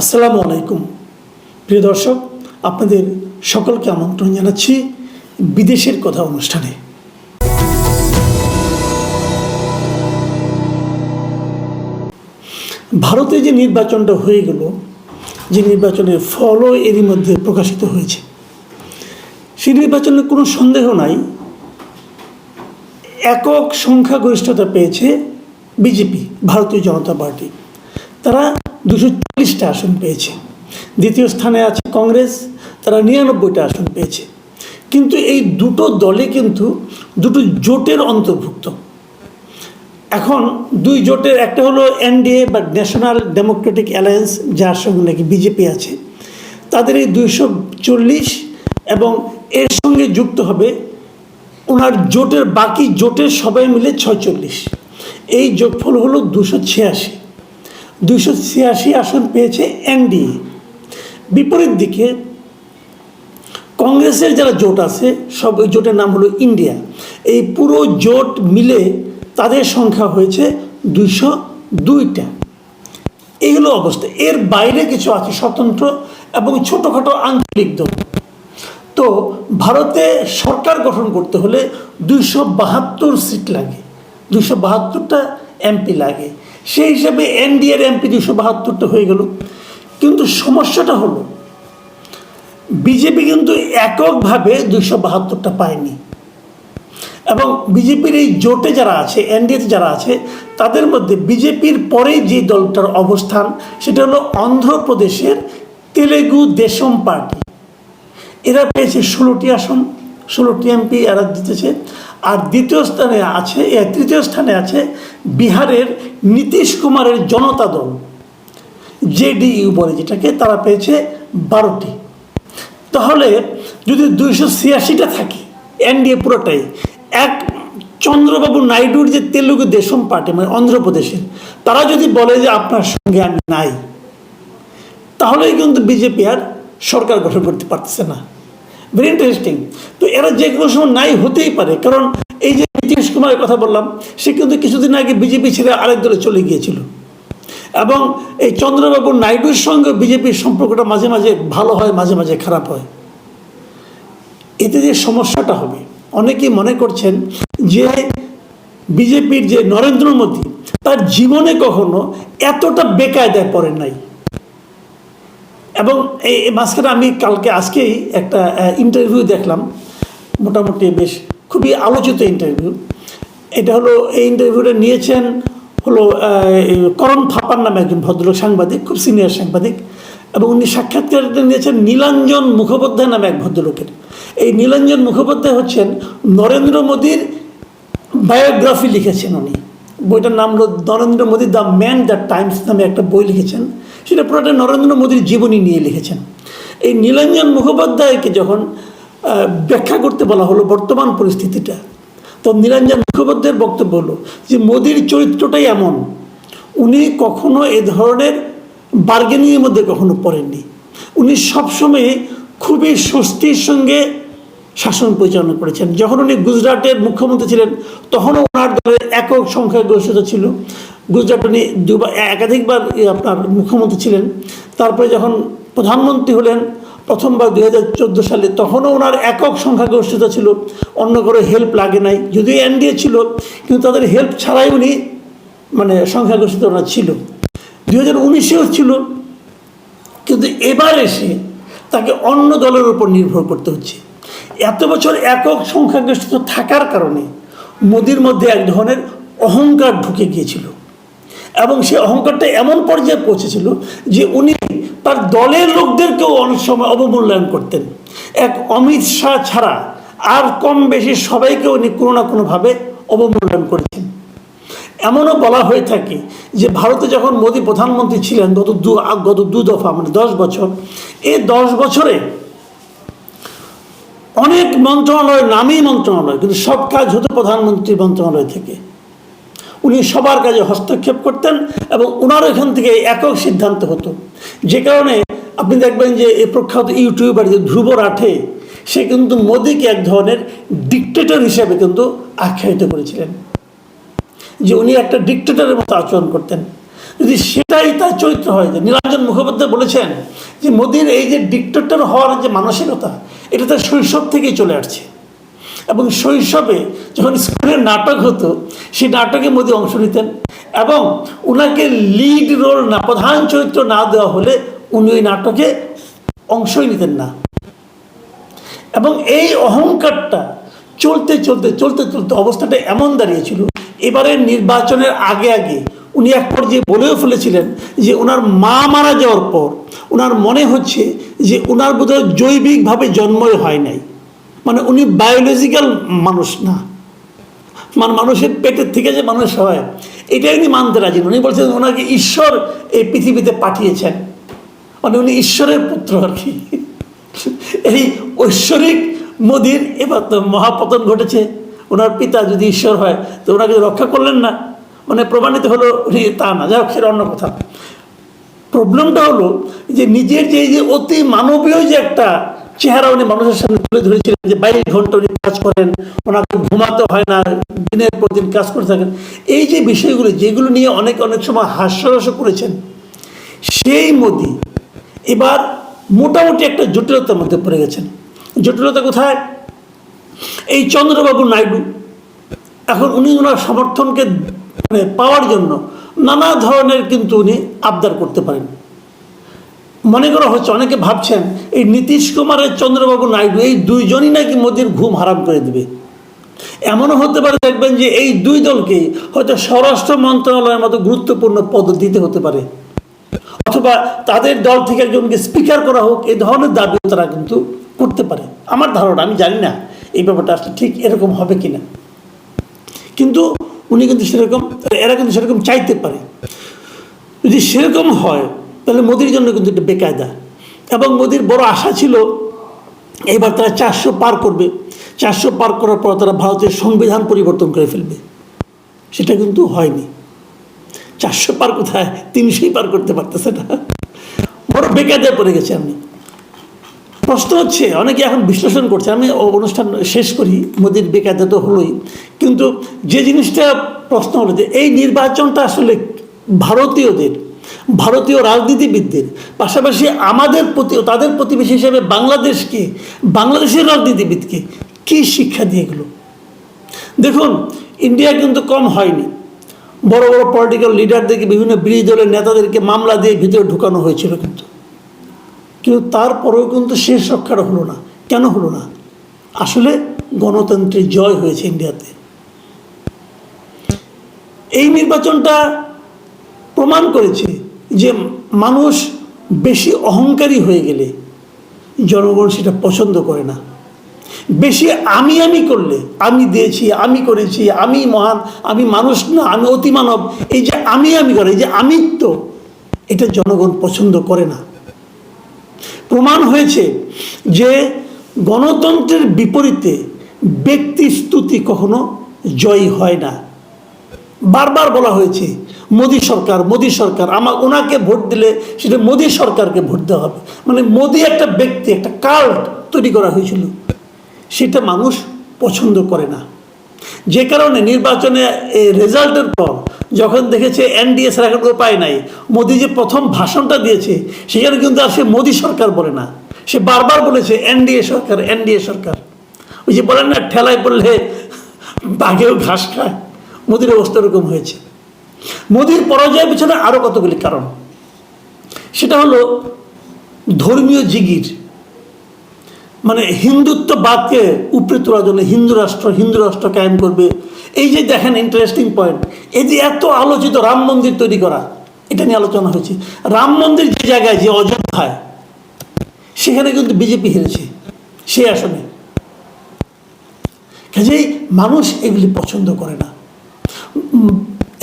আসসালামু আলাইকুম। প্রিয় দর্শক, আপনাদের সকলকে আমন্ত্রণ জানাচ্ছি বিদেশের কথা অনুষ্ঠানে। ভারতে যে নির্বাচনটা হয়ে গেল, যে নির্বাচনের ফলও এরই মধ্যে প্রকাশিত হয়েছে। সেই নির্বাচনে কোনো সন্দেহ নাই, একক সংখ্যাগরিষ্ঠতা পেয়েছে বিজেপি, ভারতীয় জনতা পার্টি। তারা দুশো চল্লিশটা আসন পেয়েছে। দ্বিতীয় স্থানে আছে কংগ্রেস, তারা নিরানব্বইটা আসন পেয়েছে। কিন্তু এই দুটো দলে কিন্তু দুটো জোটের অন্তর্ভুক্ত। এখন দুই জোটের, একটা হলো এনডিএ বা ন্যাশনাল ডেমোক্রেটিক অ্যালায়েন্স, যার সঙ্গে নাকি বিজেপি আছে। তাদের এই দুইশো চল্লিশ এবং এর সঙ্গে যুক্ত হবে ওনার জোটের বাকি জোটের সবাই মিলে ছয়চল্লিশ। এই যোগফল হলো দুশো ছিয়াশি। দুশো ছিয়াশি আসন পেয়েছে এনডিএ। বিপরীত দিকে কংগ্রেসের যারা জোট আছে, সব ওই জোটের নাম হলো ইন্ডিয়া। এই পুরো জোট মিলে তাদের সংখ্যা হয়েছে দুইশো দুইটা। এই হলো অবস্থা। এর বাইরে কিছু আছে স্বতন্ত্র এবং ছোটোখাটো আঞ্চলিক দল। তো ভারতে সরকার গঠন করতে হলে দুইশো বাহাত্তর সিট লাগে। দুইশো বাহাত্তরটা এমপি লাগে। সেই হিসাবে এনডিএর এমপি দুশো বাহাত্তরটা হয়ে গেল। কিন্তু সমস্যাটা হলো, বিজেপি কিন্তু এককভাবে দুইশো বাহাত্তরটা পায়নি। এবং বিজেপির এই জোটে যারা আছে এনডিএতে যারা আছে, তাদের মধ্যে বিজেপির পরে যে দলটার অবস্থান, সেটা হলো অন্ধ্রপ্রদেশের তেলেগু দেশম পার্টি। এরা পেয়েছে ষোলোটি আসন, ষোলোটি এমপি এরা জিতেছে। আর দ্বিতীয় স্থানে আছে তৃতীয় স্থানে আছে বিহারের নীতিশ কুমারের জনতা দল, জেডিইউ বলে যেটাকে, তারা পেয়েছে বারোটি। তাহলে যদি দুইশো ছিয়াশিটা থাকে, এনডিএ পুরোটাই, এক চন্দ্রবাবু নাইডুর যে তেলুগু দেশম পার্টি মানে অন্ধ্রপ্রদেশের, তারা যদি বলে যে আপনার সঙ্গে আমি নাই, তাহলেই কিন্তু বিজেপি আর সরকার গঠন করতে পারতেছে না। ভেরি ইন্টারেস্টিং তো এরা যে কোনো সময় নাই হতেই পারে, কারণ এই যে নীতিশ কুমারের কথা বললাম, সে কিন্তু কিছুদিন আগে বিজেপি ছেড়ে আরেক দলে চলে গিয়েছিল। এবং এই চন্দ্রবাবু নাইডুর সঙ্গে বিজেপির সম্পর্কটা মাঝে মাঝে ভালো হয়, মাঝে মাঝে খারাপ হয়। এতে যে সমস্যাটা হবে, অনেকেই মনে করছেন যে বিজেপির যে নরেন্দ্র মোদী, তার জীবনে কখনো এতটা বেকায়দায় পড়েন নাই। এবং এই মাঝখানে আমি কালকে আজকেই একটা ইন্টারভিউ দেখলাম। মোটামুটি বেশ খুবই আলোচিত ইন্টারভিউ এটা হলো, এই ইন্টারভিউটা নিয়েছেন হলো করণ থাপার নামে একজন ভদ্রলোক, সাংবাদিক, খুব সিনিয়র সাংবাদিক। এবং উনি সাক্ষাৎকারটা নিয়েছেন নীলাঞ্জন মুখোপাধ্যায় নামে এক ভদ্রলোকের। এই নীলাঞ্জন মুখোপাধ্যায় হচ্ছেন নরেন্দ্র মোদীর বায়োগ্রাফি লিখেছেন উনি। বইটার নাম হলো Narendra Modi the man the times নামে একটা বই লিখেছেন। সেটা পুরোটা নরেন্দ্র মোদীর জীবনী নিয়ে লিখেছেন। এই নীলাঞ্জন মুখোপাধ্যায়কে যখন ব্যাখ্যা করতে বলা হলো বর্তমান পরিস্থিতিটা, তো নীলাঞ্জন মুখোপাধ্যায়ের বক্তব্য হলো যে মোদীর চরিত্রটাই এমন, উনি কখনো এ ধরনের বার্গেনিংয়ের মধ্যে কখনো পড়েননি। উনি সবসময় খুবই স্বস্তির সঙ্গে শাসন পরিচালনা করেছেন। যখন উনি গুজরাটের মুখ্যমন্ত্রী ছিলেন, তখনও ওনার দলের একক সংখ্যাগরিষ্ঠতা ছিল। গুজরাট উনি দুবার, একাধিকবার আপনার মুখ্যমন্ত্রী ছিলেন। তারপরে যখন প্রধানমন্ত্রী হলেন প্রথমবার দুই হাজার চোদ্দ সালে, তখনও ওনার একক সংখ্যাগরিষ্ঠতা ছিল। অন্য করে হেল্প লাগে নাই। যদিও এনডিএ ছিল, কিন্তু তাদের হেল্প ছাড়াই উনি মানে সংখ্যাগরিষ্ঠতা ওনার ছিল। দুই হাজার উনিশেও ছিল, কিন্তু এবার এসে তাকে অন্য দলের উপর নির্ভর করতে হচ্ছে। এত বছর একক সংখ্যাগরিষ্ঠতা থাকার কারণে মোদির মধ্যে এক ধরনের অহংকার ঢুকে গিয়েছিল। এবং সেই অহংকারটা এমন পর্যায়ে পৌঁছেছিল যে উনি তার দলের লোকদেরকেও অনেক সময় অবমূল্যায়ন করতেন। এক অমিত শাহ ছাড়া আর কম বেশি সবাইকে উনি কোনো না কোনোভাবে অবমূল্যায়ন করেছেন। এমনও বলা হয়ে থাকে যে ভারতে যখন মোদী প্রধানমন্ত্রী ছিলেন গত দু গত দু দফা মানে দশ বছর এই দশ বছরে অনেক মন্ত্রণালয় নামেই মন্ত্রণালয়, কিন্তু সব কাজ হতো প্রধানমন্ত্রীর মন্ত্রণালয় থেকে। উনি সবার কাজে হস্তক্ষেপ করতেন এবং ওনার এখান থেকে একক সিদ্ধান্ত হতো। যে কারণে আপনি দেখবেন যে এই প্রখ্যাত ইউটিউবার যে ধ্রুব রাঠে, সে কিন্তু মোদীকে এক ধরনের ডিকটেটর হিসেবে কিন্তু আখ্যায়িত করেছিলেন। যে উনি একটা ডিকটেটরের মতো আচরণ করতেন। যদি সেটাই তার চরিত্র হয়, যে নীলাঞ্জন মুখোপাধ্যায় বলেছেন যে মোদীর এই যে ডিক্টেটর হওয়ার যে মানসিকতা, এটা তার শৈশব থেকেই চলে আসছে। এবং শৈশবে যখন স্কুলের নাটক হতো, সেই নাটকে মোদি অংশ নিতেন এবং ওনাকে লিড রোল না, প্রধান চরিত্র না দেওয়া হলে উনি ওই নাটকে অংশই নিতেন না। এবং এই অহংকারটা চলতে চলতে চলতে চলতে অবস্থাটা এমন দাঁড়িয়েছিল, এবারের নির্বাচনের আগে আগে উনি এক পর্যায়ে বলেও ফেলেছিলেন যে ওনার মা মারা যাওয়ার পর ওনার মনে হচ্ছে যে ওনার বোধহয় জৈবিকভাবে জন্মই হয় নাই। মানে উনি বায়োলজিক্যাল মানুষ না। মানে মানুষের পেটের থেকে যে মানুষ হয়, এটাই উনি মানতে রাজি উনি বলছেন ওনাকে ঈশ্বর এই পৃথিবীতে পাঠিয়েছেন। মানে উনি ঈশ্বরের পুত্র আর কি। এই ঐশ্বরিক মোদির এবার তো মহাপতন ঘটেছে। ওনার পিতা যদি ঈশ্বর হয়, তো ওনাকে রক্ষা করলেন না। মানে প্রমাণিত হলো উনি তা না। যাই হোক, সেটা অন্য কথা। প্রবলেমটা হলো যে নিজের যে যে অতি মানবীয় যে একটা চেহারা উনি মানুষের সামনে তুলে ধরেছিলেন যে বাইশ ঘণ্টা উনি কাজ করেন, ওনাকে ঘুমাতে হয় না, দিনের পর দিন কাজ করে থাকেন। এই যে বিষয়গুলো, যেগুলো নিয়ে অনেক অনেক সময় হাস্যরস করেছেন, সেই মোদি এবার মোটামুটি একটা জটিলতার মধ্যে পড়ে গেছেন। জটিলতা কোথায়? এই চন্দ্রবাবু নাইডু, এখন উনি ওনার সমর্থনকে মানে পাওয়ার জন্য নানা ধরনের কিন্তু উনি আবদার করতে পারেন। মনে করা হচ্ছে অনেকে ভাবছেন, এই নীতিশ কুমারের চন্দ্রবাবু নাইডু, এই দুইজনই নাকি মোদির ঘুম হারাম করে দেবে। এমনও হতে পারে দেখবেন যে এই দুই দলকে হয়তো স্বরাষ্ট্র মন্ত্রণালয়ের মতো গুরুত্বপূর্ণ পদ দিতে হতে পারে। অথবা তাদের দল থেকে একজনকে স্পিকার করা হোক এই ধরনের দাবি তারা কিন্তু করতে পারে। আমার ধারণা, আমি জানি না এই ব্যাপারটা আসলে ঠিক এরকম হবে কিনা। কিন্তু উনি কিন্তু সেরকম, এরা কিন্তু সেরকম চাইতে পারে। যদি সেরকম হয় তাহলে মোদির জন্য কিন্তু এটা বেকায়দা। এবং মোদির বড় আশা ছিল, এবার তারা চারশো পার করবে। চারশো পার করার পর তারা ভারতের সংবিধান পরিবর্তন করে ফেলবে। সেটা কিন্তু হয়নি। চারশো পার কোথায়? তিনশোই পার করতে পারতেছে না। বড় বেকায়দায় পড়ে গেছে আমি। প্রশ্ন হচ্ছে, অনেকে এখন বিশ্লেষণ করছে, আমি অনুষ্ঠান শেষ করি, মোদির বেকায়দা তো হলোই। কিন্তু যে জিনিসটা প্রশ্ন হলো যে, এই নির্বাচনটা আসলে ভারতীয়দের ভারতীয় রাজনীতিবিদদের, পাশাপাশি আমাদের প্রতি তাদের প্রতিবেশী হিসেবে বাংলাদেশকে, বাংলাদেশের রাজনীতিবিদকে কী শিক্ষা দিয়ে গেল দেখুন, ইন্ডিয়া কিন্তু কম হয়নি। বড় বড় পলিটিক্যাল লিডারদেরকে বিভিন্ন বিরোধী দলের নেতাদেরকে মামলা দিয়ে ভিতরে ঢুকানো হয়েছিল কিন্তু। কিন্তু তারপরেও কিন্তু শেষ রক্ষাটা হলো না। কেন হলো না? আসলে গণতন্ত্রের জয় হয়েছে ইন্ডিয়াতে। এই নির্বাচনটা প্রমাণ করেছে যে মানুষ বেশি অহংকারী হয়ে গেলে জনগণ সেটা পছন্দ করে না। বেশি আমি আমি করলে, আমি দিয়েছি, আমি করেছি, আমি মহান, আমি মানুষ না, আমি অতি মানব, এই যে আমি আমি করে, এই যে আমিত্ব, এটা জনগণ পছন্দ করে না। প্রমাণ হয়েছে যে গণতন্ত্রের বিপরীতে ব্যক্তি স্তুতি কখনো জয়ী হয় না। বারবার বলা হয়েছে মোদী সরকার মোদী সরকার, আমার ওনাকে ভোট দিলে সেটা মোদী সরকারকে ভোট দেওয়া হবে। মানে মোদী একটা ব্যক্তি, একটা কার্ড তৈরি করা হয়েছিল। সেটা মানুষ পছন্দ করে না। যে কারণে নির্বাচনে রেজাল্টের পর যখন দেখেছে এনডিএ ছাড়া এখন উপায় নাই, মোদি যে প্রথম ভাষণটা দিয়েছে, সেখানে কিন্তু আর সে মোদী সরকার বলে না। সে বারবার বলেছে, এনডিএ সরকার এনডিএ সরকার। ওই যে বলেন না, ঠেলায় পড়লে বাঘেও ঘাস খায়। মোদির অবস্থা এরকম হয়েছে। মোদির পরাজয়ের পিছনে আরও কতগুলি কারণ? সেটা হলো ধর্মীয় জিগির মানে হিন্দুত্ববাদকে উপরে তোলার জন্য হিন্দু রাষ্ট্র হিন্দু রাষ্ট্র কায়েম করবে। এই যে দেখেন ইন্টারেস্টিং পয়েন্ট এই যে এত আলোচিত রাম মন্দির তৈরি করা, এটা নিয়ে আলোচনা হয়েছে। রাম মন্দির যে জায়গায়, যে অযোধ্যায়, সেখানে কিন্তু বিজেপি হেরেছে, সেই আসনে। কাজেই মানুষ এগুলি পছন্দ করে না।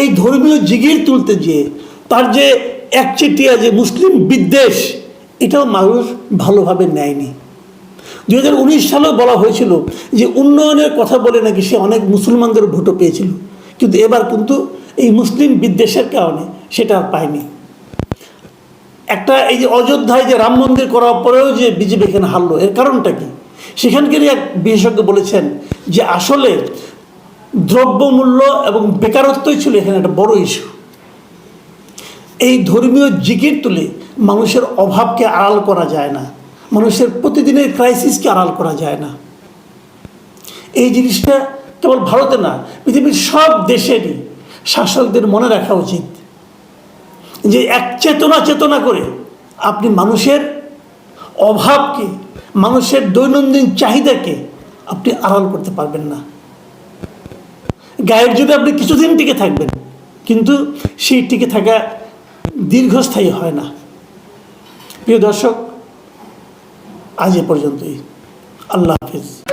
এই ধর্মীয় জিগির তুলতে গিয়ে তার যে একচেটিয়া যে মুসলিম বিদ্বেষ, এটাও মানুষ ভালোভাবে নেয়নি। দু হাজার উনিশ সালেও বলা হয়েছিল যে উন্নয়নের কথা বলে নাকি সে অনেক মুসলমানদের ভোটও পেয়েছিল। কিন্তু এবার কিন্তু এই মুসলিম বিদ্বেষের কারণে সেটা আর পায়নি। একটা এই যে অযোধ্যায় যে রাম মন্দির করার পরেও যে বিজেপি এখানে হারলো, এর কারণটা কি? সেখানকারই এক বিশেষজ্ঞ বলেছেন যে আসলে দ্রব্যমূল্য এবং বেকারত্বই ছিল এখানে একটা বড় ইস্যু এই ধর্মীয় জিকির তুলে মানুষের অভাবকে আড়াল করা যায় না, মানুষের প্রতিদিনের ক্রাইসিসকে আড়াল করা যায় না। এই জিনিসটা কেবল ভারতে না, পৃথিবীর সব দেশেরই শাসকদের মনে রাখা উচিত যে এক চেতনা চেতনা করে আপনি মানুষের অভাবকে, মানুষের দৈনন্দিন চাহিদাকে আপনি আড়াল করতে পারবেন না। গায়ের যদি আপনি কিছুদিন টিকে থাকবেন, কিন্তু সেই টিকে থাকা দীর্ঘস্থায়ী হয় না। প্রিয় দর্শক, আজ এ পর্যন্তই। আল্লাহ হাফিজ।